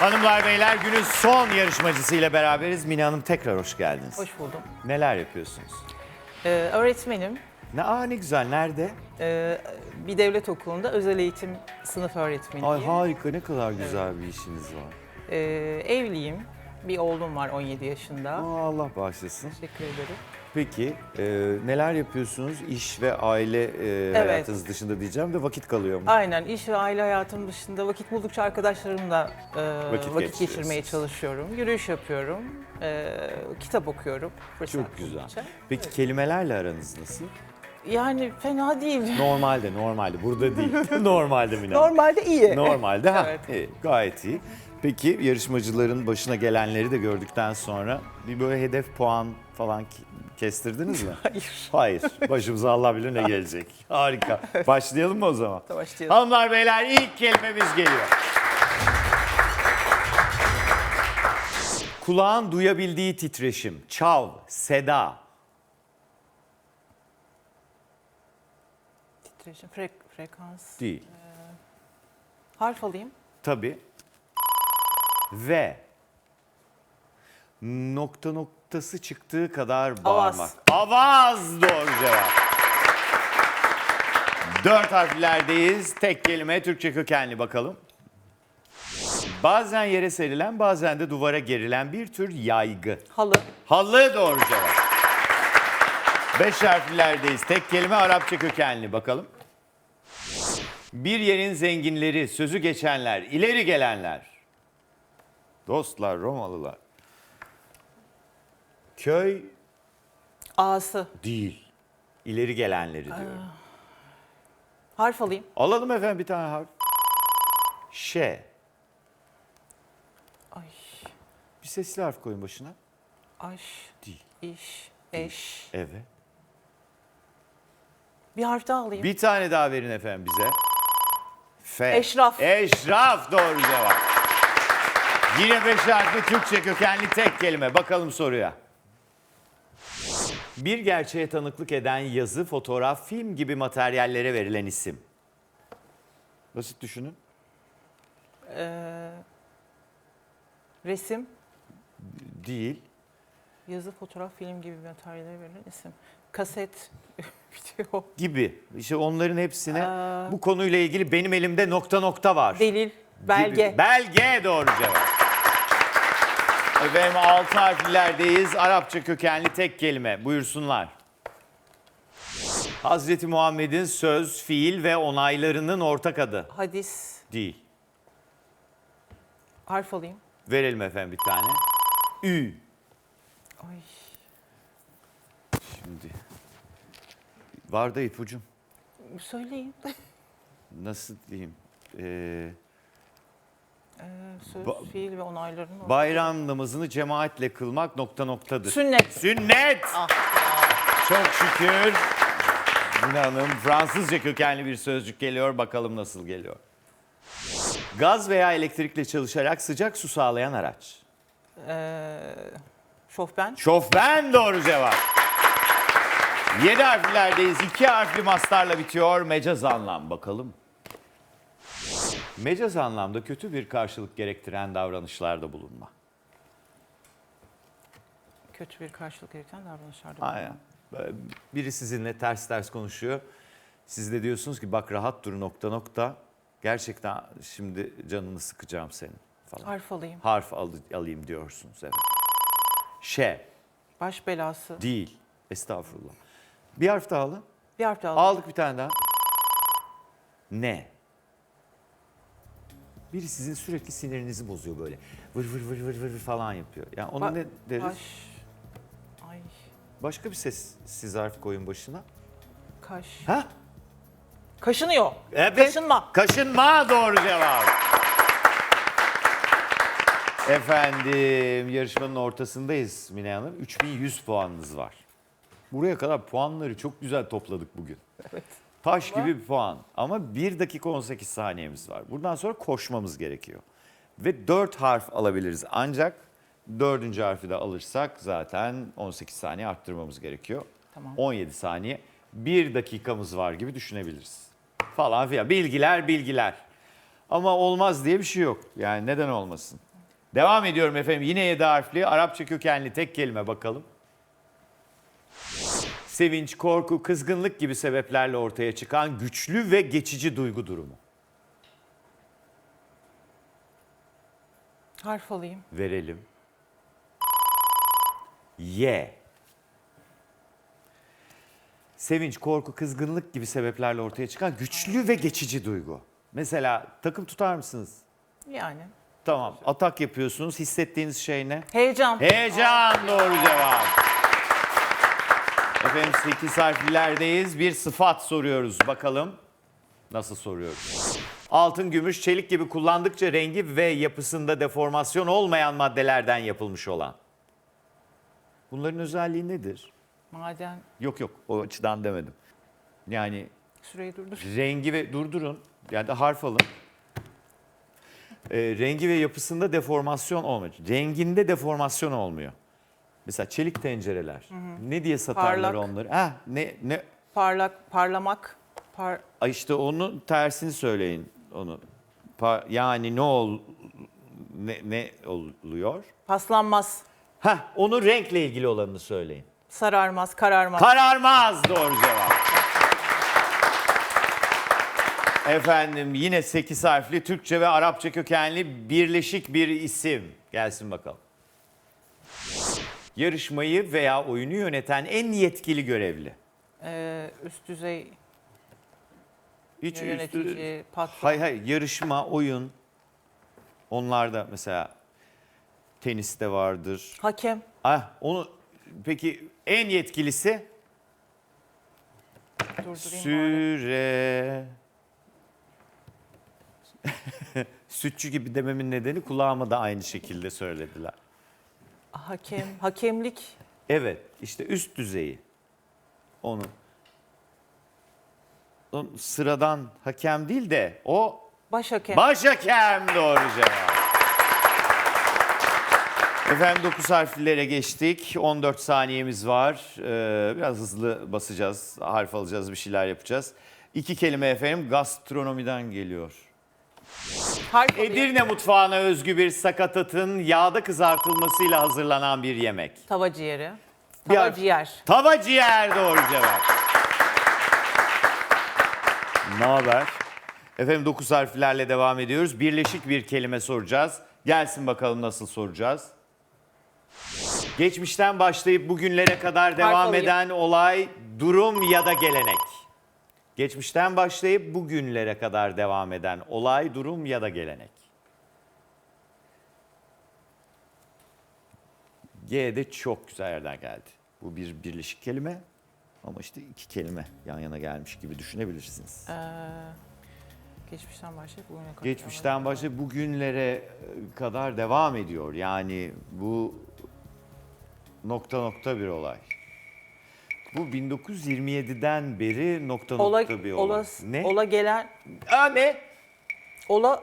Hanımlar beyler günün son yarışmacısıyla beraberiz. Mine Hanım tekrar hoş geldiniz. Hoş buldum. Neler yapıyorsunuz? Ee, öğretmenim. Ne, aa, ne güzel. Nerede? Ee, bir devlet okulunda özel eğitim sınıf öğretmeniyim. Ay harika ne kadar güzel bir işiniz var. Ee, evliyim. Bir oğlum var 17 yaşında. Aa, Allah bağışlasın. Teşekkür ederim. Peki e, neler yapıyorsunuz iş ve aile e, hayatınız dışında diyeceğim de vakit kalıyor mu? Aynen iş ve aile hayatım dışında vakit buldukça arkadaşlarımla e, Vakit vakit, geçirmeye çalışıyorum. Yürüyüş yapıyorum. e, kitap okuyorum. Çok güzel. buldukça. Peki kelimelerle aranız nasıl? Yani fena değil. Normalde, normalde. Burada değil. normalde Hanım. Normalde iyi. Normalde ha, Evet. iyi, gayet iyi. Peki yarışmacıların başına gelenleri de gördükten sonra bir böyle hedef puan falan kestirdiniz mi? Hayır. Hayır. Başımıza Allah bilir ne gelecek. Harika. Başlayalım mı o zaman? Başlayalım. Hanımlar beyler ilk kelimemiz geliyor. Kulağın duyabildiği titreşim, çav, seda, Titreşim, frek, frekans. değil. Harf alayım. Tabii. Ve nokta noktası çıktığı kadar bağırmak. Avaz doğru cevap. Dört harflerdeyiz. Tek kelime Türkçe kökenli bakalım. Bazen yere serilen bazen de duvara gerilen bir tür yaygı. Halı. Halı doğru cevap. Beş harflerdeyiz. Tek kelime Arapça kökenli bakalım. Bir yerin zenginleri, sözü geçenler, ileri gelenler. Dostlar, Romalılar. Köy A'sı. değil. İleri gelenleri diyor. Harf alayım. Alalım efendim bir tane harf. Ş. Ay. Bir sesli harf koyun başına. Aş. Değil. İş. Eş. Evet. Bir harf daha alayım. Bir tane daha verin efendim bize. F. Eşraf. Eşraf doğru cevap. Yine beş harfli Türkçe kökenli tek kelime. Bakalım soruya. Bir gerçeğe tanıklık eden yazı, fotoğraf, film gibi materyallere verilen isim. Basit düşünün. Ee, resim, Değil. yazı, fotoğraf, film gibi materyallere verilen isim. Kaset, video, Gibi. İşte onların hepsine Aa. bu konuyla ilgili benim elimde nokta nokta var. delil, belge. Gibi. Belge doğru cevap. Efendim altı harflerdeyiz. Arapça kökenli tek kelime. Buyursunlar. Hazreti Muhammed'in söz, fiil ve onaylarının ortak adı. Hadis, Değil. harf alayım. Verelim efendim bir tane. Ü. Ay. Şimdi. Var da ipucum. Söyleyin. Nasıl diyeyim? Ee, Ee, söz, Ba- fiil ve onayların ortak- bayram namazını cemaatle kılmak nokta noktadır. Sünnet. Sünnet. Ah, Çok şükür. Mine Hanım Fransızca kökenli bir sözcük geliyor. Bakalım nasıl geliyor. Gaz veya elektrikle çalışarak sıcak su sağlayan araç. Ee, şofben, Şofben doğru cevap. Yedi harflerdeyiz. İki harfli mastarla bitiyor. Mecaz anlam bakalım. Mecaz anlamda kötü bir karşılık gerektiren davranışlarda bulunma. kötü bir karşılık gerektiren davranışlarda. Aynen. Böyle Biri sizinle ters ters konuşuyor. Siz de diyorsunuz ki bak rahat dur nokta nokta. Gerçekten şimdi canını sıkacağım senin falan. Harf alayım. Harf al- alayım diyorsunuz evet. Ş Baş belası. değil. Estağfurullah. Bir harf daha alın. Bir harf daha alayım. Aldık bir tane daha. Ne? Biri sizin sürekli sinirinizi bozuyor böyle. Vır vır vır vır vır falan yapıyor. Yani ona Ba- ne deriz? Baş. Ay. Başka bir sessiz harf koyun başına. Kaş. Ha? Kaşınıyor. Evet. Kaşınma. Kaşınma doğru cevap. Efendim yarışmanın ortasındayız Mine Hanım. 3100 puanınız var. Buraya kadar puanları çok güzel topladık bugün. Evet. Taş Ama- gibi bir puan. Ama 1 dakika 18 saniyemiz var. Buradan sonra koşmamız gerekiyor. Ve 4 harf alabiliriz. Ancak dördüncü harfi de alırsak zaten 18 saniye arttırmamız gerekiyor. Tamam. 17 saniye. 1 dakikamız var gibi düşünebiliriz. Falan filan. Bilgiler bilgiler. Ama olmaz diye bir şey yok. Yani neden olmasın? Devam ediyorum efendim. Yine 7 harfli Arapça kökenli tek kelime bakalım. Sevinç, korku, kızgınlık gibi sebeplerle ortaya çıkan güçlü ve geçici duygu durumu. Harf alayım. Verelim. Y. Sevinç, korku, kızgınlık gibi sebeplerle ortaya çıkan güçlü ve geçici duygu. Mesela takım tutar mısınız? Yani. Tamam. Atak yapıyorsunuz. Hissettiğiniz şey ne? Heyecan. Heyecan doğru cevap. Efendim 8 harflilerdeyiz. Bir sıfat soruyoruz. Bakalım nasıl soruyoruz? Altın, gümüş, çelik gibi kullandıkça rengi ve yapısında deformasyon olmayan maddelerden yapılmış olan. Bunların özelliği nedir? Maden. Yok yok o açıdan demedim. Yani Süreyi durdur. rengi ve durdurun. Yani de harf alın. Ee, rengi ve yapısında deformasyon olmuyor. Renginde deformasyon olmuyor. Mesela çelik tencereler. Ne diye satarlar Parlak. onları? Ha ne ne Parlak, parlamak. Par Ay işte onun tersini söyleyin onu. Pa- yani ne ol ne ne oluyor? paslanmaz. Ha onun renkle ilgili olanını söyleyin. Sararmaz, kararmaz. Kararmaz doğru cevap. Efendim yine 8 harfli Türkçe ve Arapça kökenli birleşik bir isim. Gelsin bakalım. Yarışmayı veya oyunu yöneten en yetkili görevli. Ee, üst düzey Hiç üstü- yönetici, patron. Hay hay yarışma, oyun. Onlarda mesela teniste vardır. Hakem. Ah onu peki en yetkilisi Durdurayım bari. Süre. Sütçü gibi dememin nedeni kulağıma da aynı şekilde söylediler. Hakem, hakemlik. Evet, işte üst düzeyi. Onu. Sıradan hakem değil de o Baş hakem. baş hakem doğru cevap. Efendim 9 harflilere geçtik. 14 saniyemiz var. Ee, biraz hızlı basacağız. Harf alacağız, bir şeyler yapacağız. İki kelime efendim gastronomiden geliyor. Harf. Edirne mutfağına özgü bir sakatatın yağda kızartılmasıyla hazırlanan bir yemek. Tava ciğeri. Bir Tava harf. ciğer. Tava ciğer doğru cevap. ne haber? Efendim 9 harflerle devam ediyoruz. Birleşik bir kelime soracağız. Gelsin bakalım nasıl soracağız. Geçmişten başlayıp bugünlere kadar devam alayım. eden olay, durum ya da gelenek. Geçmişten başlayıp bugünlere kadar devam eden olay, durum ya da gelenek. G de çok güzel yerden geldi. Bu bir birleşik kelime ama işte iki kelime yan yana gelmiş gibi düşünebilirsiniz. Ee, geçmişten başlayıp bugüne kadar. Geçmişten başlayıp bugünlere e, kadar devam ediyor. Yani bu nokta nokta bir olay. Bu 1927'den beri nokta Ola, nokta bir olay. ola, ne? ola gelen, Aa, ne? ola,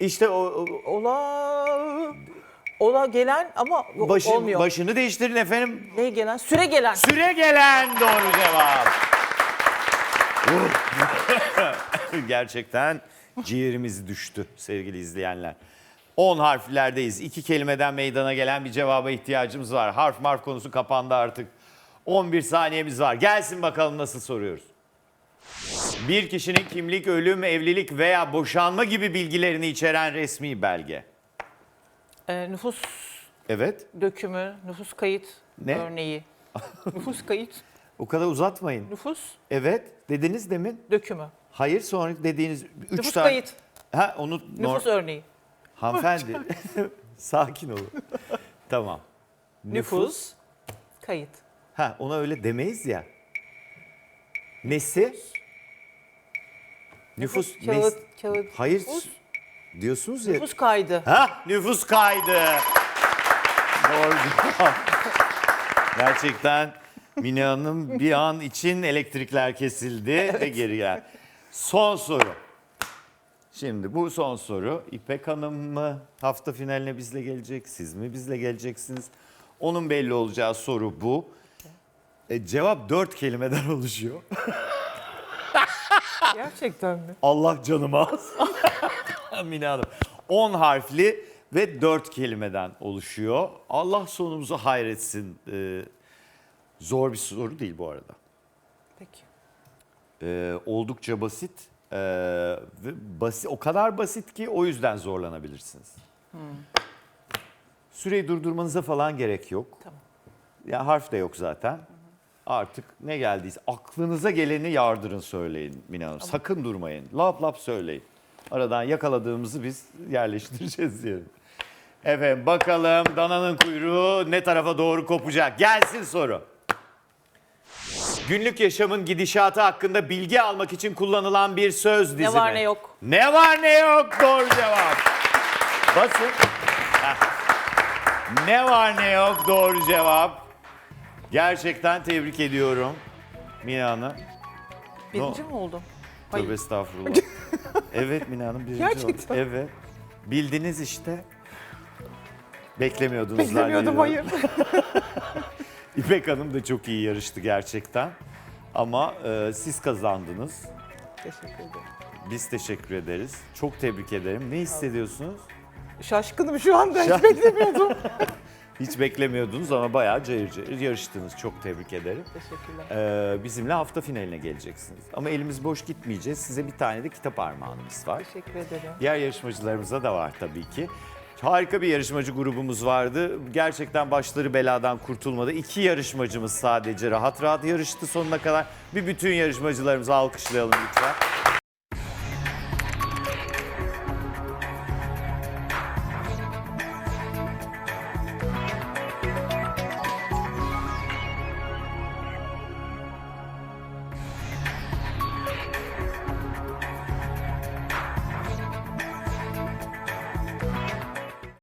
İşte o, o- ola, ola gelen ama başı- olmuyor. başını değiştirin efendim. ne gelen? Süre gelen. Süre gelen doğru cevap. Gerçekten ciğerimiz düştü sevgili izleyenler. 10 harflerdeyiz. İki kelimeden meydana gelen bir cevaba ihtiyacımız var. Harf marf konusu kapandı artık. 11 saniyemiz var. Gelsin bakalım nasıl soruyoruz. Bir kişinin kimlik, ölüm, evlilik veya boşanma gibi bilgilerini içeren resmi belge. Ee, nüfus Evet. dökümü, nüfus kayıt Ne? örneği. nüfus kayıt, O kadar uzatmayın. nüfus Evet. Dediniz demin. dökümü. Hayır sonra dediğiniz 3 Nüfus tane. kayıt, Ha onu nor- nüfus örneği. hanımefendi sakin olun. tamam. Nüfus, kayıt. Ha ona öyle demeyiz ya. Nesi? Nüfus nes- kağıt, kağıt. Hayır Nüfus, diyorsunuz ya. nüfus kaydı. Ha nüfus kaydı. Doğru. Gerçekten Mine Hanım bir an için elektrikler kesildi ve geri gel. Son soru. Şimdi bu son soru. İpek Hanım mı hafta finaline bizle gelecek? Siz mi bizle geleceksiniz? Onun belli olacağı soru bu. E, cevap dört kelimeden oluşuyor. Gerçekten mi? Allah canımı alsın. Mine Hanım. 10 harfli ve 4 kelimeden oluşuyor. Allah sonumuzu hayretsin. Ee, zor bir soru değil bu arada. Peki. Ee, oldukça basit. Ee, ve basit o kadar basit ki o yüzden zorlanabilirsiniz. Süreyi durdurmanıza falan gerek yok. Tamam. Ya harf de yok zaten. Artık ne geldiyse aklınıza geleni yardırın söyleyin Mine Hanım. Sakın durmayın. Lap lap söyleyin. Aradan yakaladığımızı biz yerleştireceğiz diyelim. Efendim bakalım dananın kuyruğu ne tarafa doğru kopacak? Gelsin soru. Günlük yaşamın gidişatı hakkında bilgi almak için kullanılan bir söz dizimi. var ne yok. Ne var ne yok doğru cevap. Basın. Heh. Ne var ne yok doğru cevap. Gerçekten tebrik ediyorum Mine Hanım. Birinci mi oldum? Hayır. Tövbe estağfurullah. evet Mine Hanım birinci Gerçekten. oldu. Evet. Bildiniz işte. Beklemiyordunuz Beklemiyordum zannediyorum. hayır. İpek Hanım da çok iyi yarıştı gerçekten. Ama e, siz kazandınız. Teşekkür ederim. Biz teşekkür ederiz. Çok tebrik ederim. Ne hissediyorsunuz? Şaşkınım şu anda. Hiç beklemiyordum. Hiç beklemiyordunuz ama bayağı cayır cayır yarıştınız. Çok tebrik ederim. Teşekkürler. Ee, bizimle hafta finaline geleceksiniz. Ama elimiz boş gitmeyeceğiz. Size bir tane de kitap armağanımız var. Teşekkür ederim. Diğer yarışmacılarımıza da var tabii ki. Harika bir yarışmacı grubumuz vardı. Gerçekten başları beladan kurtulmadı. İki yarışmacımız sadece rahat rahat yarıştı sonuna kadar. Bir bütün yarışmacılarımızı alkışlayalım lütfen.